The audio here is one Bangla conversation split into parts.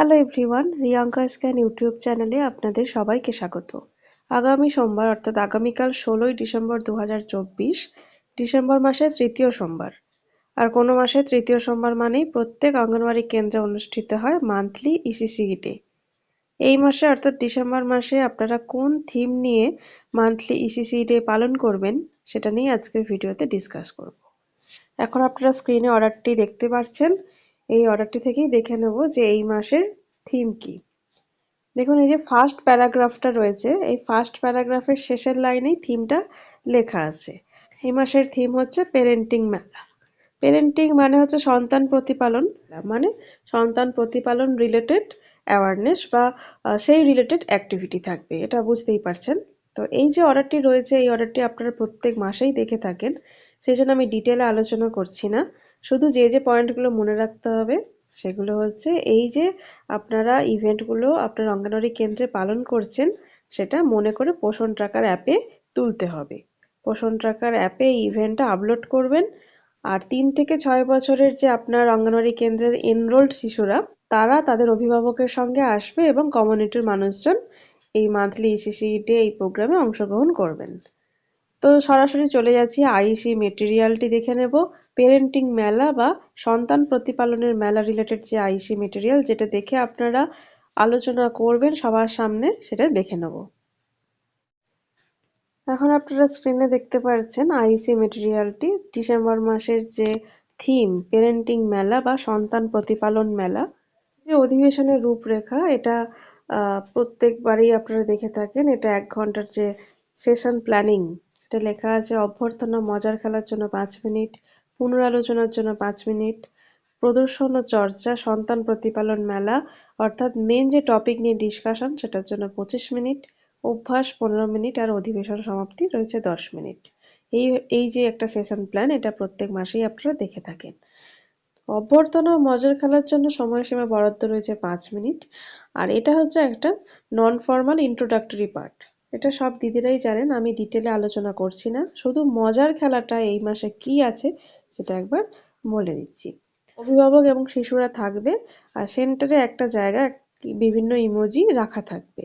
Hello everyone Riyanka scan YouTube চ্যানেলে আপনাদের সবাইকে স্বাগত। আগামী সোমবার, অর্থাৎ আগামীকাল ষোলোই ডিসেম্বর দু হাজার চব্বিশ, ডিসেম্বর মাসের তৃতীয় সোমবার। আর কোনো মাসে তৃতীয় সোমবার মানেই প্রত্যেক অঙ্গনওয়াড়ি কেন্দ্রে অনুষ্ঠিত হয় মান্থলি ইসিসি ডে এই মাসে, অর্থাৎ ডিসেম্বর মাসে আপনারা কোন থিম নিয়ে মান্থলি ইসিসি ডে পালন করবেন, সেটা নিয়ে আজকের ভিডিওতে ডিসকাস করব। এখন আপনারা স্ক্রিনে অর্ডারটি দেখতে পাচ্ছেন এই অর্ডারটি থেকেই দেখে নেব যে এই মাসের থিম কি। দেখুন, এই যে ফার্স্ট প্যারাগ্রাফটা রয়েছে, এই ফার্স্ট প্যারাগ্রাফের শেষের লাইনেই থিমটা লেখা আছে। এই মাসের থিম হচ্ছে পেরেন্টিং মেলা পেরেন্টিং মানে হচ্ছে সন্তান প্রতিপালন মানে সন্তান প্রতিপালন রিলেটেড অ্যাওয়ারনেস বা সেই রিলেটেড অ্যাক্টিভিটি থাকবে, এটা বুঝতেই পারছেন। তো এই যে অর্ডারটি রয়েছে, এই অর্ডারটি আপনারা প্রত্যেক মাসেই দেখে থাকেন। সেই জন্য আমি ডিটেলে আলোচনা করছি না। শুধু যে যে পয়েন্টগুলো মনে রাখতে হবে, সেগুলো হচ্ছে এই যে আপনারা ইভেন্টগুলো আপনার অঙ্গনওয়াড়ি কেন্দ্রে পালন করছেন, সেটা মনে করে পোষণ ট্রাকার অ্যাপে তুলতে হবে। পোষণ ট্রাকার অ্যাপে ইভেন্টটা আপলোড করবেন। আর তিন থেকে ছয় বছরের যে আপনার অঙ্গনওয়াড়ি কেন্দ্রের এনরোল্ড শিশুরা, তারা তাদের অভিভাবকের সঙ্গে আসবে এবং কমিউনিটির মানুষজন এই মান্থলি ইসিসি ডে এই প্রোগ্রামে অংশগ্রহণ করবেন। তো সরাসরি চলে যাচ্ছি আইসি মেটেরিয়ালটি দেখে নেব। পেরেন্টিং মেলা বা সন্তান প্রতিপালনের মেলা রিলেটেড যে আইসি মেটেরিয়াল যেটা দেখে আপনারা আলোচনা করবেন, সবার সামনে সেটা দেখে নেব। এখন আপনারা স্ক্রিনে দেখতে পাচ্ছেন আইসি মেটেরিয়ালটি। ডিসেম্বর মাসের যে থিম পেরেন্টিং মেলা বা সন্তান প্রতিপালন মেলা। যে অধিবেশনের রূপরেখা, এটা প্রত্যেকবারই আপনারা দেখে থাকেন। এটা এক ঘণ্টার যে সেশন প্ল্যানিং সেটা লেখা আছে, অভ্যর্থনা মজার খেলার জন্য পাঁচ মিনিট, পুনরালোচনার জন্য পাঁচ মিনিট, প্রদর্শন ও চর্চা, সন্তান প্রতিপালন মেলা, অর্থাৎ মেন যে টপিক নিয়ে ডিসকাশন সেটার জন্য পঁচিশ মিনিট, অভ্যাস পনেরো মিনিট আর অধিবেশন সমাপ্তি রয়েছে দশ মিনিট। এই এই যে একটা সেশন প্ল্যান এটা প্রত্যেক মাসেই আপনারা দেখে থাকেন। অভ্যর্থনা মজার খেলার জন্য সময়সীমা বরাদ্দ রয়েছে পাঁচ মিনিট, আর এটা হচ্ছে একটা নন ফর্মাল ইন্ট্রোডাক্টরি পার্ট এটা সব দিদিরাই জানেন, আমি ডিটেলে আলোচনা করছি না। শুধু মজার খেলাটা এই মাসে কি আছে সেটা একবার বলে দিচ্ছি অভিভাবক এবং শিশুরা থাকবে আর সেন্টারে একটা জায়গা, বিভিন্ন ইমোজি রাখা থাকবে।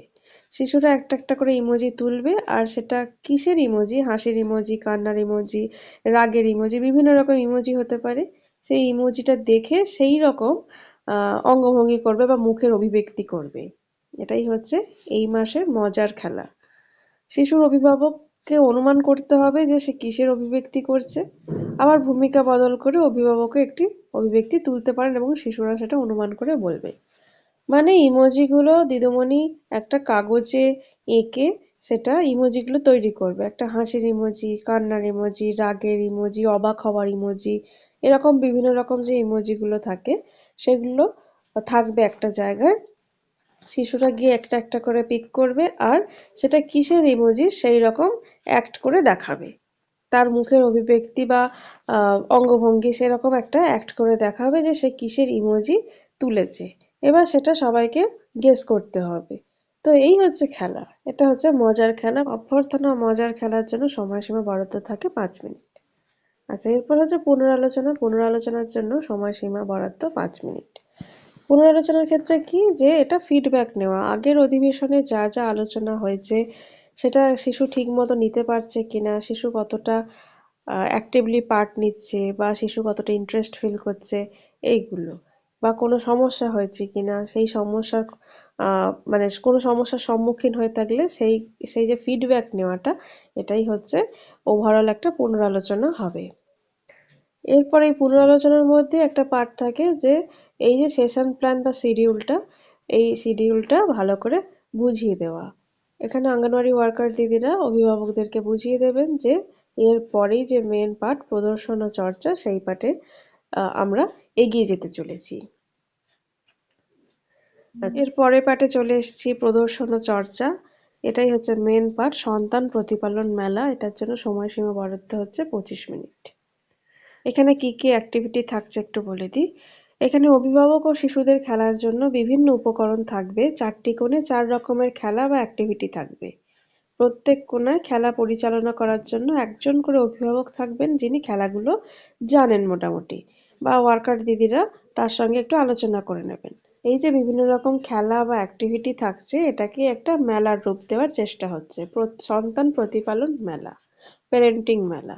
শিশুরা একটা একটা করে ইমোজি তুলবে আর সেটা কিসের ইমোজি? হাসির ইমোজি, কান্নার ইমোজি, রাগের ইমোজি, বিভিন্ন রকম ইমোজি হতে পারে। সেই ইমোজিটা দেখে সেই রকম অঙ্গভঙ্গি করবে বা মুখের অভিব্যক্তি করবে। এটাই হচ্ছে এই মাসের মজার খেলা। শিশুর অভিভাবককে অনুমান করতে হবে যে সে কিসের অভিব্যক্তি করছে। আবার ভূমিকা বদল করে অভিভাবকও একটি অভিব্যক্তি তুলতে পারেন এবং শিশুরা সেটা অনুমান করে বলবে। মানে ইমোজিগুলো দিদিমণি একটা কাগজে এঁকে সেটা ইমোজিগুলো তৈরি করবে। একটা হাসির ইমোজি, কান্নার ইমোজি, রাগের ইমোজি, অবাক হওয়ার ইমোজি, এরকম বিভিন্ন রকম যে ইমোজিগুলো থাকে, সেগুলো থাকবে একটা জায়গায়। শিশুরা গিয়ে একটা একটা করে পিক করবে আর সেটা কিসের ইমোজি সেই রকম অ্যাক্ট করে দেখাবে। তার মুখের অভিব্যক্তি বা অঙ্গভঙ্গি সেরকম একটা অ্যাক্ট করে দেখাবে যে সে কিসের ইমোজি তুলেছে। এবার সেটা সবাইকে গেস করতে হবে। তো এই হচ্ছে খেলা। এটা হচ্ছে মজার খেলা। অভ্যর্থনা মজার খেলার জন্য সময়সীমা বরাদ্দ থাকে পাঁচ মিনিট। আচ্ছা এরপর হচ্ছে পুনরালোচনা। পুনরালোচনার জন্য সময়সীমা বরাদ্দ পাঁচ মিনিট। পুনরালোচনার ক্ষেত্রে কি যে এটা ফিডব্যাক নেওয়া? আগের অধিবেশনে যা যা আলোচনা হয়েছে, সেটা শিশু ঠিক মতো নিতে পারছে কিনা, শিশু কতটা অ্যাক্টিভলি পার্ট নিচ্ছে বা শিশু কতটা ইন্টারেস্ট ফিল করছে, এইগুলো। বা কোনো সমস্যা হয়েছে কিনা, সেই সমস্যার মানে কোনো সমস্যার সম্মুখীন হয়ে থাকলে সেই সেই যে ফিডব্যাক নেওয়াটা, এটাই হচ্ছে ওভারঅল একটা পুনরালোচনা হবে। এরপর এই পুনরালোচনার মধ্যে একটা পার্ট থাকে যে এই যে সেশন প্ল্যান বা শিডিউলটা এই শিডিউলটা ভালো করে বুঝিয়ে দেওয়া। এখানে অঙ্গনওয়াড়ি ওয়ার্কার দিদিরা অভিভাবকদেরকে বুঝিয়ে দেবেন যে এর পরেই যে মেন পার্ট প্রদর্শন ও চর্চা সেই পার্টে আমরা এগিয়ে যেতে চলেছি। আচ্ছা। এর পরে পার্টে চলে এসেছি প্রদর্শন ও চর্চা। এটাই হচ্ছে মেন পার্ট সন্তান প্রতিপালন মেলা। এটার জন্য সময়সীমা বরাদ্দ হচ্ছে পঁচিশ মিনিট। এখানে কি কি অ্যাক্টিভিটি থাকছে একটু বলে দিই। এখানে অভিভাবক ও শিশুদের খেলার জন্য বিভিন্ন উপকরণ থাকবে। চারটি কোণে চার রকমের খেলা বা অ্যাক্টিভিটি থাকবে। প্রত্যেক কোণায় খেলা পরিচালনা করার জন্য একজন করে অভিভাবক থাকবেন যিনি খেলাগুলো জানেন মোটামুটি বা ওয়ার্কার দিদিরা তার সঙ্গে একটু আলোচনা করে নেবেন। এই যে বিভিন্ন রকম খেলা বা অ্যাক্টিভিটি থাকছে, এটাকে একটা মেলার রূপ দেওয়ার চেষ্টা হচ্ছে। সন্তান প্রতিপালন মেলা প্যারেন্টিং মেলা।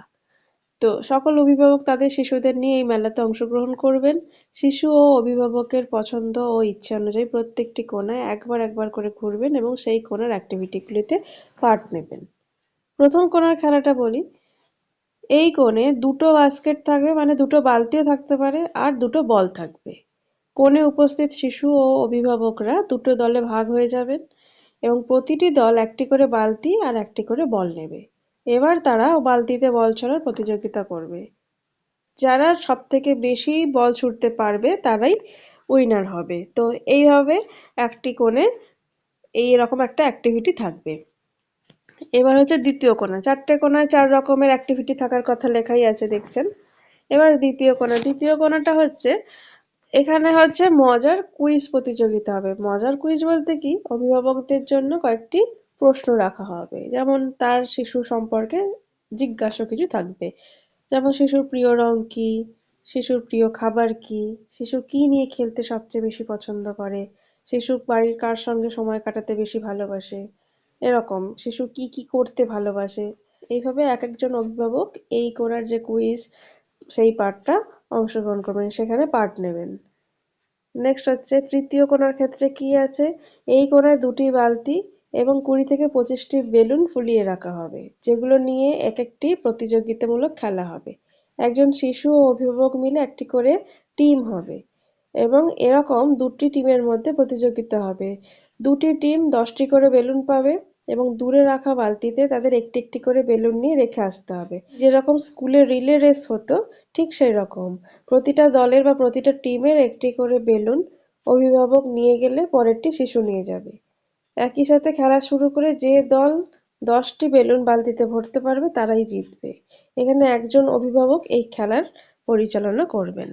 তো সকল অভিভাবক তাদের শিশুদের নিয়ে এই মেলাতে অংশগ্রহণ করবেন। শিশু ও অভিভাবকের পছন্দ ও ইচ্ছে অনুযায়ী প্রত্যেকটি কোণায় একবার একবার করে ঘুরবেন এবং সেই কোণার অ্যাক্টিভিটিগুলিতে পার্ট নেবেন। প্রথম কোণার খেলাটা বলি। এই কোণে দুটো বাস্কেট থাকবে মানে দুটো বালতিও থাকতে পারে আর দুটো বল থাকবে। কোণে উপস্থিত শিশু ও অভিভাবকরা দুটো দলে ভাগ হয়ে যাবেন এবং প্রতিটি দল একটি করে বালতি আর একটি করে বল নেবে। এবার তারা বালতিতে বল ছোড়ার প্রতিযোগিতা করবে। যারা সব থেকে বেশি বল ছুটতে পারবে, তারাই উইনার হবে। তো এইভাবে একটি কোণে এই রকম একটা অ্যাক্টিভিটি থাকবে। এবার হচ্ছে দ্বিতীয় কোণা। চারটে কোণায় চার রকমের অ্যাক্টিভিটি থাকার কথা লেখাই আছে, দেখছেন? এবার দ্বিতীয় কোণা। দ্বিতীয় কোণাটা হচ্ছে, এখানে হচ্ছে মজার কুইজ প্রতিযোগিতা হবে। মজার কুইজ বলতে কি? অভিভাবকদের জন্য কয়েকটি প্রশ্ন রাখা হবে। যেমন তার শিশু সম্পর্কে জিজ্ঞাসা কিছু থাকবে। যেমন শিশুর প্রিয় রং কি? শিশুর প্রিয় খাবার কি? শিশু কি নিয়ে খেলতে সবচেয়ে বেশি পছন্দ করে? শিশু বাড়ির কার সঙ্গে সময় কাটাতে বেশি ভালোবাসে? এরকম। শিশু কি কি করতে ভালোবাসে? এইভাবে এক একজন অভিভাবক এই করার যে কুইজ, সেই পার্টটা অংশগ্রহণ করবেন। সেখানে পার্ট নেবেন। নেক্সট হচ্ছে, তৃতীয় কোনার ক্ষেত্রে কি আছে? এই কোণায় দুটি বালতি এবং কুড়ি থেকে পঁচিশটি বেলুন ফুলিয়ে রাখা হবে, যেগুলো নিয়ে এক একটি প্রতিযোগিতামূলক খেলা হবে। একজন শিশু ও অভিভাবক মিলে একটি করে টিম হবে এবং এরকম দুটি টিমের মধ্যে প্রতিযোগিতা হবে। দুটি টিম দশটি করে বেলুন পাবে এবং দূরে রাখা বালতিতে তাদের একটি একটি করে বেলুন নিয়ে রেখে আসতে হবে। যেরকম স্কুলে রিলে রেস হতো, ঠিক সেই রকম প্রতিটা দলের বা প্রতিটা টিমের একটি করে বেলুন অভিভাবক নিয়ে গেলে পরেরটি শিশু নিয়ে যাবে। একই সাথে খেলা শুরু করে যে দল দশটি বেলুন বালতিতে ভরতে পারবে, তারাই জিতবে। এখানে একজন অভিভাবক এই খেলার পরিচালনা করবেন।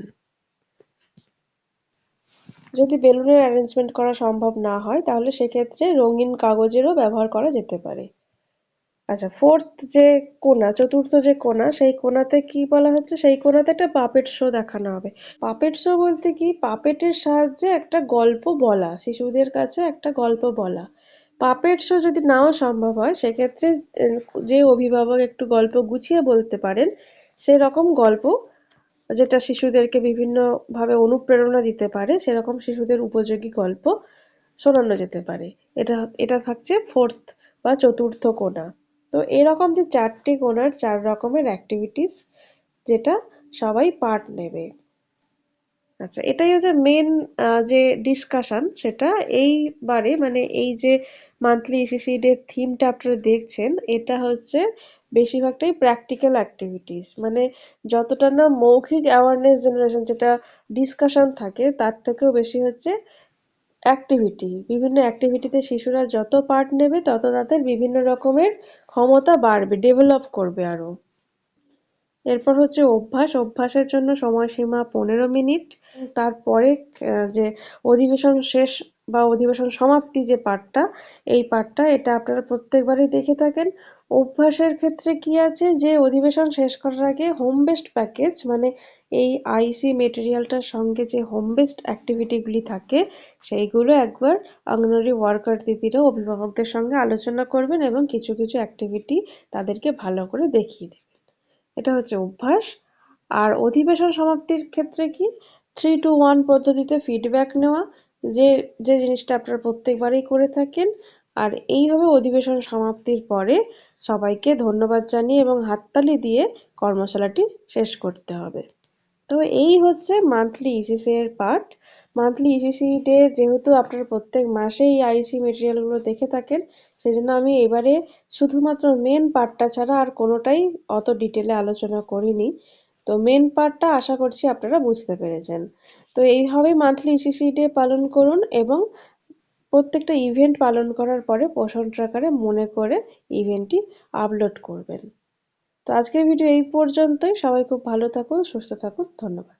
যদি বেলুনের অ্যারেঞ্জমেন্ট করা সম্ভব না হয়, তাহলে সেক্ষেত্রে রঙিন কাগজেরও ব্যবহার করা যেতে পারে। আচ্ছা ফোর্থ যে কোনা চতুর্থ যে কোনা সেই কোনাতে কি বলা হচ্ছে? সেই কোনাতে একটা পাপেট শো দেখানো হবে। পাপেট শো বলতে কি? পাপেটের সাহায্যে একটা গল্প বলা, শিশুদের কাছে একটা গল্প বলা। পাপেট শো যদি নাও সম্ভব হয়, সেক্ষেত্রে যে অভিভাবক একটু গল্প গুছিয়ে বলতে পারেন, সেরকম গল্প যেটা শিশুদেরকে বিভিন্নভাবে অনুপ্রেরণা দিতে পারে, সেরকম শিশুদের উপযোগী গল্প শোনানো যেতে পারে। এটা এটা থাকছে ফোর্থ বা চতুর্থ কোণা। তো এরকম যে চারটি কোণার চার রকমের অ্যাক্টিভিটিস যেটা সবাই পার্ট নেবে। আচ্ছা এটাই হচ্ছে মেন যে ডিসকাশন সেটা এইবারে মানে এই যে মান্থলি ইসিসি ডে থিমটা আপনারা দেখছেন, এটা হচ্ছে বেশিরভাগটাই প্র্যাকটিক্যাল অ্যাক্টিভিটিস মানে যতটা না মৌখিক অ্যাওয়ারনেস জেনারেশন যেটা ডিসকাশন থাকে, তার থেকেও বেশি হচ্ছে অ্যাক্টিভিটি বিভিন্ন অ্যাক্টিভিটিতে শিশুরা যত পার্ট নেবে, তত তাদের বিভিন্ন রকমের ক্ষমতা বাড়বে ডেভেলপ করবে আরও এরপর হচ্ছে অভ্যাস, অভ্যাসের জন্য সময়সীমা পনেরো মিনিট। তারপরে যে অধিবেশন শেষ বা অধিবেশন সমাপ্তি যে পার্টটা এই পার্টটা এটা আপনারা প্রত্যেকবারই দেখে থাকেন। অভ্যাসের ক্ষেত্রে কি আছে? যে অধিবেশন শেষ করার আগে হোম বেস্ট প্যাকেজ মানে এই আইসি মেটেরিয়ালটার সঙ্গে যে হোম বেসড অ্যাক্টিভিটিগুলি থাকে, সেইগুলো একবার অঙ্গনওয়াড়ি ওয়ার্কার দিদিরা, অভিভাবকদের সঙ্গে আলোচনা করবেন এবং কিছু কিছু অ্যাক্টিভিটি তাদেরকে ভালো করে দেখিয়ে দেবেন। এটা হচ্ছে অভ্যাস। আর অধিবেশন সমাপ্তির ক্ষেত্রে কি? থ্রি টু ওয়ান পদ্ধতিতে ফিডব্যাক নেওয়া, যে যে জিনিসটা আপনারা প্রত্যেকবারই করে থাকেন। আর এইভাবে অধিবেশন সমাপ্তির পরে সবাইকে ধন্যবাদ জানিয়ে এবং হাততালি দিয়ে কর্মশালাটি শেষ করতে হবে। তো এই হচ্ছে মান্থলি ইসিসি এর পার্ট মান্থলি ইসিসি ডে যেহেতু আপনারা প্রত্যেক মাসে এই আইসি মেটেরিয়ালগুলো দেখে থাকেন, সেজন্য আমি এবারে শুধুমাত্র মেন পার্টটা ছাড়া আর কোনোটাই অত ডিটেলে আলোচনা করিনি। তো মেন পার্টটা আশা করছি আপনারা বুঝতে পেরেছেন। তো এইভাবেই মান্থলি ইসিসি ডে পালন করুন এবং প্রত্যেকটা ইভেন্ট পালন করার পরে পোষণ ট্রাকারে মনে করে ইভেন্টটি আপলোড করবেন। তো আজকের ভিডিও এই পর্যন্তই। সবাই খুব ভালো থাকুন সুস্থ থাকুন। ধন্যবাদ।